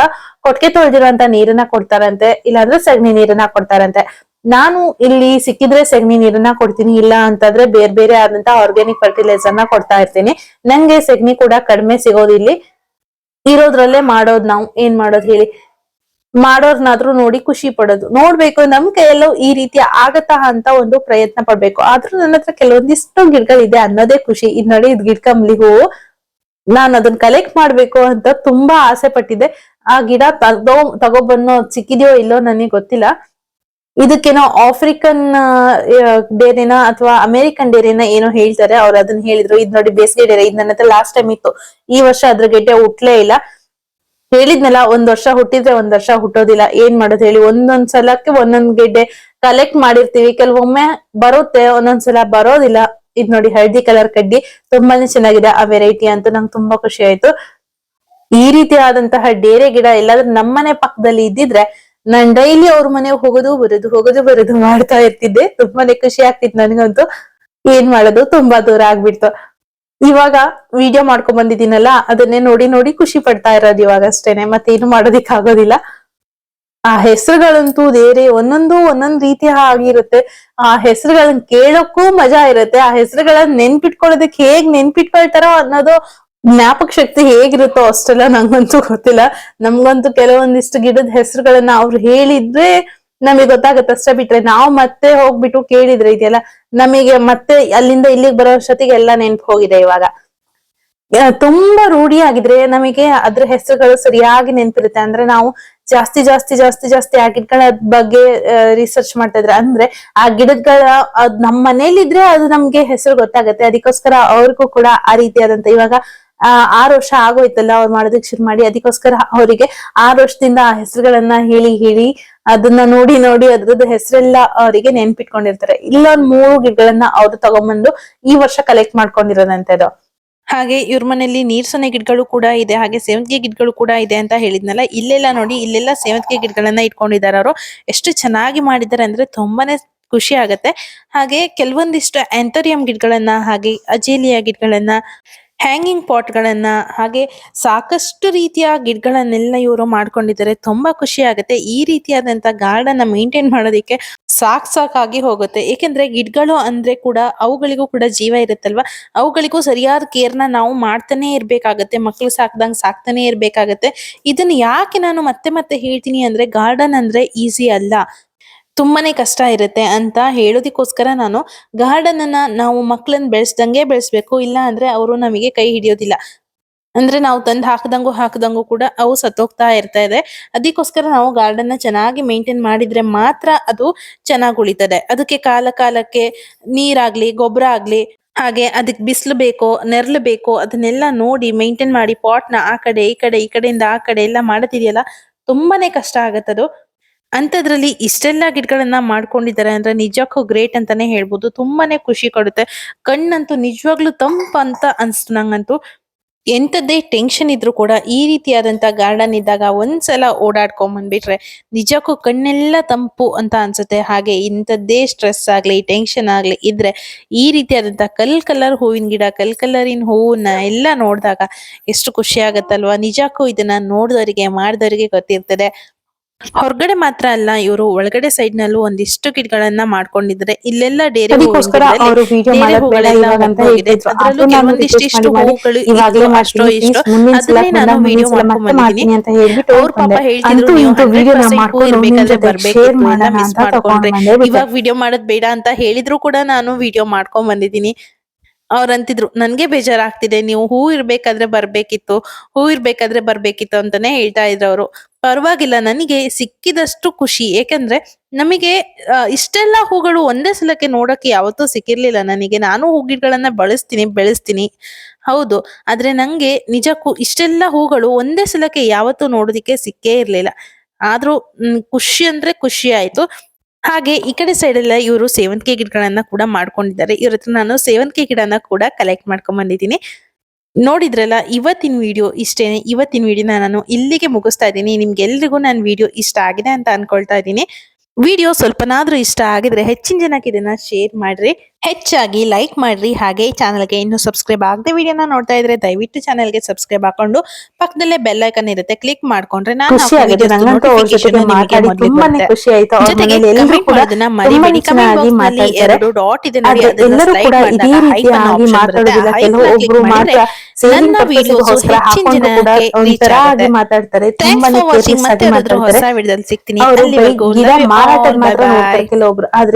ಕೊಟ್ಟಿಗೆ ತೊಳೆದಿರುವಂತ ನೀರನ್ನ ಕೊಡ್ತಾರಂತೆ, ಇಲ್ಲಾಂದ್ರೆ ಸಗಣಿ ನೀರನ್ನ ಕೊಡ್ತಾರಂತೆ. ನಾನು ಇಲ್ಲಿ ಸಿಕ್ಕಿದ್ರೆ ಸಗಣಿ ನೀರನ್ನ ಕೊಡ್ತೀನಿ, ಇಲ್ಲ ಅಂತಂದ್ರೆ ಬೇರೆ ಬೇರೆ ಆದಂತ ಆರ್ಗ್ಯಾನಿಕ್ನ ಕೊಡ್ತಾ ಇರ್ತೀನಿ. ನಂಗೆ ಸಗಣಿ ಕೂಡ ಕಡಿಮೆ ಸಿಗೋದು ಇಲ್ಲಿ ಇರೋದ್ರಲ್ಲೇ ಮಾಡೋದ್ ನಾವು, ಏನ್ ಮಾಡೋದ್ ಹೇಳಿ? ಮಾಡೋರ್ನಾದ್ರೂ ನೋಡಿ ಖುಷಿ ಪಡೋದು. ನೋಡ್ಬೇಕು, ನಮ್ ಕೈಯಲ್ಲೂ ಈ ರೀತಿ ಆಗತ್ತಾ ಅಂತ ಒಂದು ಪ್ರಯತ್ನ ಪಡ್ಬೇಕು. ಆದ್ರೂ ನನ್ನ ಹತ್ರ ಕೆಲವೊಂದಿಷ್ಟು ಗಿಡಗಳಿದೆ ಅನ್ನೋದೇ ಖುಷಿ. ಇದ್ ನೋಡಿ, ಇದ್ ಗಿಡಕಂಬ್ಲಿ ಹೂವು ನಾನ್ ಅದನ್ನ ಕಲೆಕ್ಟ್ ಮಾಡ್ಬೇಕು ಅಂತ ತುಂಬಾ ಆಸೆ ಪಟ್ಟಿದ್ದೆ. ಆ ಗಿಡ ತಗೋ ತಗೊಬನ್ನೋ ಸಿಕ್ಕಿದ್ಯೋ ಇಲ್ಲೋ ನನಗೆ ಗೊತ್ತಿಲ್ಲ. ಇದಕ್ಕೇನೋ ಆಫ್ರಿಕನ್ ಡೇರಿನ ಅಥವಾ ಅಮೆರಿಕನ್ ಡೇರಿನ ಏನೋ ಹೇಳ್ತಾರೆ. ಅವ್ರು ಅದನ್ನ ಹೇಳಿದ್ರು. ಇದ್ ನೋಡಿ ಬೇಸಿಗೆ ಡೇರೆ. ಇದ್ ನನ್ನ ಹತ್ರ ಲಾಸ್ಟ್ ಟೈಮ್ ಇತ್ತು. ಈ ವರ್ಷ ಅದ್ರ ಗೆಡ್ಡೆ ಹುಟ್ಲೇ ಇಲ್ಲ. ಹೇಳಿದ್ನಲ್ಲ, ಒಂದ್ ವರ್ಷ ಹುಟ್ಟಿದ್ರೆ ಒಂದ್ ವರ್ಷ ಹುಟ್ಟೋದಿಲ್ಲ. ಏನ್ ಮಾಡೋದು ಹೇಳಿ? ಒಂದೊಂದ್ ಸಲಕ್ಕೆ ಒಂದೊಂದ್ ಗೆಡ್ಡೆ ಕಲೆಕ್ಟ್ ಮಾಡಿರ್ತೀವಿ. ಕೆಲವೊಮ್ಮೆ ಬರುತ್ತೆ ಒಂದೊಂದ್ಸಲ ಬರೋದಿಲ್ಲ. ಇದ್ ನೋಡಿ ಹಳದಿ ಕಲರ್ ಕಡ್ಡಿ. ತುಂಬಾನೇ ಚೆನ್ನಾಗಿದೆ ಆ ವೆರೈಟಿ ಅಂತೂ ನಂಗೆ ತುಂಬಾ ಖುಷಿ ಆಯ್ತು. ಈ ರೀತಿ ಡೇರೆ ಗಿಡ ಎಲ್ಲಾದ್ರೂ ನಮ್ಮನೆ ಪಕ್ಕದಲ್ಲಿ ಇದ್ದಿದ್ರೆ ನಾನ್ ಡೈಲಿ ಅವ್ರ ಮನೆಗೆ ಹೋಗೋದು, ಬರೋದು ಹೋಗೋದು, ಬರೋದು ಮಾಡ್ತಾ ಇರ್ತಿದ್ದೆ. ತುಂಬಾನೇ ಖುಷಿ ಆಗ್ತಿತ್ತು ನನಗಂತೂ. ಏನ್ ಮಾಡೋದು? ತುಂಬಾ ದೂರ ಆಗ್ಬಿಡ್ತು. ಇವಾಗ ವಿಡಿಯೋ ಮಾಡ್ಕೊಂಡ್ ಬಂದಿದ್ದೀನಲ್ಲ, ಅದನ್ನೇ ನೋಡಿ ನೋಡಿ ಖುಷಿ ಪಡ್ತಾ ಇರೋದು ಇವಾಗ ಅಷ್ಟೇನೆ. ಮತ್ತೆ ಏನು ಮಾಡೋದಿಕ್ ಆಗೋದಿಲ್ಲ. ಆ ಹೆಸರುಗಳಂತೂ ಬೇರೆ, ಒಂದೊಂದು, ಒಂದೊಂದ್ ರೀತಿಯ ಆಗಿರುತ್ತೆ. ಆ ಹೆಸರುಗಳನ್ನ ಕೇಳೋಕ್ಕೂ ಮಜಾ ಇರುತ್ತೆ. ಆ ಹೆಸರುಗಳನ್ನ ನೆನ್ಪಿಟ್ಕೊಳ್ಳೋದಕ್ಕೆ ಹೇಗ್ ನೆನ್ಪಿಟ್ಕೊಳ್ತಾರೋ ಅನ್ನೋದು ಜ್ಞಾಪಕ ಶಕ್ತಿ ಹೇಗಿರುತ್ತೋ ಅಷ್ಟೆಲ್ಲ ನಂಗಂತೂ ಗೊತ್ತಿಲ್ಲ. ನಮ್ಗಂತೂ ಕೆಲವೊಂದಿಷ್ಟು ಗಿಡದ ಹೆಸರುಗಳನ್ನ ಅವ್ರು ಹೇಳಿದ್ರೆ ನಮಗೆ ಗೊತ್ತಾಗತ್ತೆ ಅಷ್ಟೇ ಬಿಟ್ರೆ ನಾವು ಮತ್ತೆ ಹೋಗ್ಬಿಟ್ಟು ಕೇಳಿದ್ರೆ ಇದೆಯಲ್ಲ, ನಮಗೆ ಮತ್ತೆ ಅಲ್ಲಿಂದ ಇಲ್ಲಿಗೆ ಬರೋ ಅಷ್ಟೊತ್ತಿಗೆ ಎಲ್ಲ ನೆನ್ಪು ಹೋಗಿದೆ ಇವಾಗ. ತುಂಬಾ ರೂಢಿ ಆಗಿದ್ರೆ ನಮಗೆ ಅದ್ರ ಹೆಸರುಗಳು ಸರಿಯಾಗಿ ನೆನ್ಪಿರುತ್ತೆ. ಅಂದ್ರೆ ನಾವು ಜಾಸ್ತಿ ಜಾಸ್ತಿ ಜಾಸ್ತಿ ಜಾಸ್ತಿ ಆ ಗಿಡಗಳ ಬಗ್ಗೆ ರಿಸರ್ಚ್ ಮಾಡ್ತಾ ಇದ್ರೆ ಅಂದ್ರೆ ಆ ಗಿಡಗಳ, ಅದ್ ನಮ್ಮ ಮನೇಲಿದ್ರೆ ಅದು ನಮ್ಗೆ ಹೆಸರು ಗೊತ್ತಾಗತ್ತೆ. ಅದಕ್ಕೋಸ್ಕರ ಅವ್ರಿಗೂ ಕೂಡ ಆ ರೀತಿಯಾದಂತ ಇವಾಗ ಆರು ವರ್ಷ ಆಗೋಯ್ತಲ್ಲ ಅವ್ರು ಮಾಡೋದಕ್ಕೆ ಶುರು ಮಾಡಿ. ಅದಕ್ಕೋಸ್ಕರ ಅವರಿಗೆ ಆರು ವರ್ಷದಿಂದ ಆ ಹೆಸರುಗಳನ್ನ ಹೇಳಿ ಹೇಳಿ, ಅದನ್ನ ನೋಡಿ ನೋಡಿ ಅದ್ರದ್ದು ಹೆಸರೆಲ್ಲ ಅವರಿಗೆ ನೆನ್ಪಿಟ್ಕೊಂಡಿರ್ತಾರೆ. ಇಲ್ಲೊಂದ್ ಮೂರು ಗಿಡಗಳನ್ನ ಅವ್ರು ತಗೊಂಡ್ಬಂದು ಈ ವರ್ಷ ಕಲೆಕ್ಟ್ ಮಾಡ್ಕೊಂಡಿರೋದಂತದ್ದು ಹಾಗೆ ಇವ್ರ ಮನೆಯಲ್ಲಿ ನೀರ್ಸೊನೆ ಗಿಡಗಳು ಕೂಡ ಇದೆ, ಹಾಗೆ ಸೇವಂತಿಗೆ ಗಿಡಗಳು ಕೂಡ ಇದೆ ಅಂತ ಹೇಳಿದ್ನಲ್ಲ, ಇಲ್ಲೆಲ್ಲ ನೋಡಿ, ಇಲ್ಲೆಲ್ಲ ಸೇವಂತಿಗೆ ಗಿಡಗಳನ್ನ ಇಟ್ಕೊಂಡಿದ್ದಾರೆ ಅವರು. ಎಷ್ಟು ಚೆನ್ನಾಗಿ ಮಾಡಿದ್ದಾರೆ ಅಂದ್ರೆ ತುಂಬಾನೇ ಖುಷಿ ಆಗತ್ತೆ. ಹಾಗೆ ಕೆಲವೊಂದಿಷ್ಟು ಆಂಥೋರಿಯಂ ಗಿಡಗಳನ್ನ, ಹಾಗೆ ಅಜೇಲಿಯಾ ಗಿಡಗಳನ್ನ ಹ್ಯಾಂಗಿಂಗ್ ಪಾಟ್ಗಳನ್ನು ಹಾಗೆ ಸಾಕಷ್ಟು ರೀತಿಯ ಗಿಡಗಳನ್ನೆಲ್ಲ ಇವರು ಮಾಡ್ಕೊಂಡಿದ್ದಾರೆ. ತುಂಬಾ ಖುಷಿ ಆಗುತ್ತೆ. ಈ ರೀತಿಯಾದಂತ ಗಾರ್ಡನ್ ಮೇಂಟೈನ್ ಮಾಡೋದಕ್ಕೆ ಸಾಕ್ ಸಾಕಾಗಿ ಹೋಗುತ್ತೆ. ಏಕೆಂದರೆ ಗಿಡಗಳು ಅಂದ್ರೆ ಕೂಡ ಅವುಗಳಿಗೂ ಕೂಡ ಜೀವ ಇರುತ್ತಲ್ವ? ಅವುಗಳಿಗೂ ಸರಿಯಾದ ಕೇರ್ನ ನಾವು ಮಾಡ್ತಾನೆ ಇರಬೇಕಾಗತ್ತೆ. ಮಕ್ಕಳು ಸಾಕ್ದಂಗೆ ಸಾಕ್ತಾನೆ ಇರ್ಬೇಕಾಗತ್ತೆ. ಇದನ್ನ ಯಾಕೆ ನಾನು ಮತ್ತೆ ಮತ್ತೆ ಹೇಳ್ತೀನಿ ಅಂದ್ರೆ ಗಾರ್ಡನ್ ಅಂದ್ರೆ ಈಸಿ ಅಲ್ಲ. ತುಂಬಾನೇ ಕಷ್ಟ ಇರುತ್ತೆ ಅಂತ ಹೇಳೋದಕ್ಕೋಸ್ಕರ ನಾನು ಗಾರ್ಡನ್ ಅನ್ನ ನಾವು ಮಕ್ಕಳನ್ನ ಬೆಳೆಸ್ದಂಗೆ ಬೆಳೆಸ್ಬೇಕು. ಇಲ್ಲ ಅಂದ್ರೆ ಅವರು ನಮಗೆ ಕೈ ಹಿಡಿಯೋದಿಲ್ಲ. ಅಂದ್ರೆ ನಾವು ತಂದು ಹಾಕದಂಗು ಹಾಕದಂಗು ಕೂಡ ಅವು ಸತ್ತೋಗ್ತಾ ಇರ್ತಾ ಇದೆ. ಅದಕ್ಕೋಸ್ಕರ ನಾವು ಗಾರ್ಡನ್ನ ಚೆನ್ನಾಗಿ ಮೇಂಟೈನ್ ಮಾಡಿದ್ರೆ ಮಾತ್ರ ಅದು ಚೆನ್ನಾಗಿ ಉಳಿತದೆ. ಅದಕ್ಕೆ ಕಾಲ ಕಾಲಕ್ಕೆ ನೀರಾಗ್ಲಿ ಗೊಬ್ಬರ ಆಗ್ಲಿ, ಹಾಗೆ ಅದಕ್ಕೆ ಬಿಸಿಲು ಬೇಕೋ, ನೆರಳು ಬೇಕೋ, ಅದನ್ನೆಲ್ಲ ನೋಡಿ ಮೇಂಟೈನ್ ಮಾಡಿ, ಪಾಟ್ನ ಆ ಕಡೆ, ಈ ಕಡೆ, ಈ ಕಡೆಯಿಂದ ಆ ಕಡೆ ಎಲ್ಲ ಮಾಡುತ್ತಿದೆಯಲ್ಲ ತುಂಬಾನೇ ಕಷ್ಟ ಆಗತ್ತದು. ಅಂಥದ್ರಲ್ಲಿ ಇಷ್ಟೆಲ್ಲ ಗಿಡಗಳನ್ನ ಮಾಡ್ಕೊಂಡಿದ್ದಾರೆ ಅಂದ್ರೆ ನಿಜಕ್ಕೂ ಗ್ರೇಟ್ ಅಂತಾನೆ ಹೇಳ್ಬೋದು. ತುಂಬಾನೇ ಖುಷಿ ಕೊಡುತ್ತೆ. ಕಣ್ಣಂತೂ ನಿಜವಾಗ್ಲೂ ತಂಪು ಅಂತ ಅನ್ಸ್ತು ನಂಗಂತೂ ಎಂಥದ್ದೇ ಟೆನ್ಷನ್ ಇದ್ರೂ ಕೂಡ ಈ ರೀತಿಯಾದಂತ ಗಾರ್ಡನ್ ಇದ್ದಾಗ ಒಂದ್ಸಲ ಓಡಾಡ್ಕೊಂಡ್ ಬಂದ್ಬಿಟ್ರೆ ನಿಜಕ್ಕೂ ಕಣ್ಣೆಲ್ಲ ತಂಪು ಅಂತ ಅನ್ಸುತ್ತೆ. ಹಾಗೆ ಇಂಥದ್ದೇ ಸ್ಟ್ರೆಸ್ ಆಗ್ಲಿ ಟೆನ್ಷನ್ ಆಗ್ಲಿ ಇದ್ರೆ ಈ ರೀತಿಯಾದಂತ ಕಲ್ ಕಲರ್ ಹೂವಿನ ಗಿಡ ಕಲ್ ಕಲರಿನ ಹೂವನ್ನ ಎಲ್ಲ ನೋಡಿದಾಗ ಎಷ್ಟು ಖುಷಿ ಆಗತ್ತಲ್ವಾ? ನಿಜಕ್ಕೂ ಇದನ್ನ ನೋಡಿದವರಿಗೆ ಮಾಡಿದವರಿಗೆ ಗೊತ್ತಿರ್ತದೆ. ಹೊರಗಡೆ ಮಾತ್ರ ಅಲ್ಲ ಇವರು ಒಳಗಡೆ ಸೈಡ್ ನಲ್ಲೂ ಒಂದಿಷ್ಟು ಗಿಡಗಳನ್ನ ಮಾಡ್ಕೊಂಡಿದ್ರೆ ಇಲ್ಲೆಲ್ಲ ಡೇರೆ ಹೂಗಳು ಅಷ್ಟೋ ಇಷ್ಟೋ ಅದನ್ನೇ ನಾನು ವಿಡಿಯೋ ಮುಂದಿನ ಮಾಡ್ತೀನಿ ಅಂತ ಹೇಳ್ಬಿಟ್ಟು ಅವ್ರ ಪಾಪ ಹೇಳ್ತಿದ್ರು ನೀವು ವಿಡಿಯೋ ನಾ 100% ಮಾಡ್ಕೊಂಡು ನಿಮ್ ಇರ್ಬೇಕಾದ್ರೆ ಜೊತೆ ಬರ್ಬೇಕಿತ್ತು, ಶೇರ್ ಎಲ್ಲ ಮಾಡೋಣ miss ಅಂತ ತಗೊಂಡ್ ಮಾಡ್ಕೊಂಡ್ರೆ. ಇವಾಗ ವಿಡಿಯೋ ಮಾಡೋದ್ ಬೇಡ ಅಂತ ಹೇಳಿದ್ರು ಕೂಡ ನಾನು ವಿಡಿಯೋ ಮಾಡ್ಕೊಂಡ್ ಬಂದಿದ್ದೀನಿ. ಅವ್ರಂತಿದ್ರು ನನ್ಗೆ ಬೇಜಾರಾಗ್ತಿದೆ ನೀವು ಹೂ ಇರ್ಬೇಕಾದ್ರೆ ಬರ್ಬೇಕಿತ್ತು ಹೂ ಇರ್ಬೇಕಾದ್ರೆ ಬರ್ಬೇಕಿತ್ತು ಅಂತಾನೆ ಹೇಳ್ತಾ ಇದ್ರು ಅವರು. ಪರವಾಗಿಲ್ಲ, ನನಗೆ ಸಿಕ್ಕಿದಷ್ಟು ಖುಷಿ. ಏಕೆಂದ್ರೆ ನಮಗೆ ಇಷ್ಟೆಲ್ಲ ಹೂಗಳು ಒಂದೇ ಸಲಕ್ಕೆ ನೋಡಕ್ಕೆ ಯಾವತ್ತೂ ಸಿಕ್ಕಿರ್ಲಿಲ್ಲ ನನಗೆ. ನಾನು ಹೂ ಗಿಡಗಳನ್ನ ಬಳಸ್ತೀನಿ, ಬೆಳೆಸ್ತೀನಿ. ಹೌದು, ಆದ್ರೆ ನಂಗೆ ನಿಜಕ್ಕೂ ಇಷ್ಟೆಲ್ಲ ಹೂಗಳು ಒಂದೇ ಸಲಕ್ಕೆ ಯಾವತ್ತೂ ನೋಡೋದಿಕ್ಕೆ ಸಿಕ್ಕೇ ಇರಲಿಲ್ಲ. ಆದ್ರೂ ಖುಷಿ ಅಂದ್ರೆ ಖುಷಿ ಆಯ್ತು. ಹಾಗೆ ಈ ಕಡೆ ಸೈಡ್ ಎಲ್ಲ ಇವರು ಸೇವಂತಿಗೆ ಗಿಡಗಳನ್ನ ಕೂಡ ಮಾಡ್ಕೊಂಡಿದ್ದಾರೆ. ಇವ್ರ ಹತ್ರ ನಾನು ಸೇವಂತಿಗೆ ಗಿಡನ ಕೂಡ ಕಲೆಕ್ಟ್ ಮಾಡ್ಕೊಂಡ್ ಬಂದಿದ್ದೀನಿ. ನೋಡಿದ್ರಲ್ಲ, ಇವತ್ತಿನ ವಿಡಿಯೋ ಇಷ್ಟೇನೆ. ಇವತ್ತಿನ ವಿಡಿಯೋನ ನಾನು ಇಲ್ಲಿಗೆ ಮುಗಿಸ್ತಾ ಇದ್ದೀನಿ. ನಿಮ್ಗೆಲ್ರಿಗೂ ನಾನು ವಿಡಿಯೋ ಇಷ್ಟ ಆಗಿದೆ ಅಂತ ಅನ್ಕೊಳ್ತಾ ಇದ್ದೀನಿ. ವಿಡಿಯೋ ಸ್ವಲ್ಪನಾದ್ರೂ ಇಷ್ಟ ಆಗಿದ್ರೆ ಹೆಚ್ಚಿನ ಜನಕ್ಕೆ ಇದನ್ನ ಶೇರ್ ಮಾಡ್ರಿ. ಹೆಚ್ಚಾಗಿ ಲೈಕ್ ಮಾಡ್ರಿ. ಹಾಗೆ ಚಾನಲ್ಗೆ ಇನ್ನು ಸಬ್ಸ್ಕ್ರೈಬ್ ಆಗದೆ ವಿಡಿಯೋನ ನೋಡ್ತಾ ಇದ್ರೆ ದಯವಿಟ್ಟು ಚಾನಲ್ಗೆ ಸಬ್ಸ್ಕ್ರೈಬ್ ಹಾಕೊಂಡು ಪಕ್ಕದಲ್ಲೇ ಬೆಲ್ ಐಕನ್ ಇರುತ್ತೆ. ಕ್ಲಿಕ್ ಮಾಡ್ಕೊಂಡ್ರೆ ನಾನು ಖುಷಿ ಆಯ್ತು. ಜೊತೆಗೆ ಕಮೆಂಟ್ ಮಾಡೋದನ್ನ ಮರಿಬೇಡಿ. ಕಮೆಂಟ್ ಬಾಕ್ಸ್ ಎರಡು ಡಾಟ್ ಇದೆ ನೋಡಿ ಆದ್ರೆ ಅದನ್ನ ಎಲ್ಲರೂ ಸ್ಲೈಡ್ ಕೂಡ ಇದೇ ಮಾಡಿದಾಗ ಹೈಪ್ ಆಪ್ಷನ್ ಬರುತ್ತೆ. ಮಾತಾಡೋದಿಲ್ಲ. ಆ ಹೈಪ್ ಕ್ಲಿಕ್ ಮಾಡಿದ್ರೆ ನನ್ನ videos ಪರ್ಪಸ್ಗೋಸ್ಕರ ಹೆಚ್ಚಿನ ಹಾಕೊಂಡು ಜನಕ್ಕೆ reach ಆಗುತ್ತೆ. ಮಾತಾಡ್ತಾರೆ. ಥ್ಯಾಂಕ್ಸ್ ತುಂಬಾನೇ ಫಾರ್ ವಾಚಿಂಗ್ ಕೇರ್ಲೆಸ್ ಮತ್ತೆ ಆಗಿ ಯಾವ್ದಾದ್ರು ಹೊಸ ವಿಡಿಯೋದಲ್ಲಿ ಸಿಗ್ತೀನಿ. ಅಲ್ಲಿವರೆಗೂ ಮಾತ್ರ ಕೆಲವೊಬ್ರು. ಆದ್ರೆ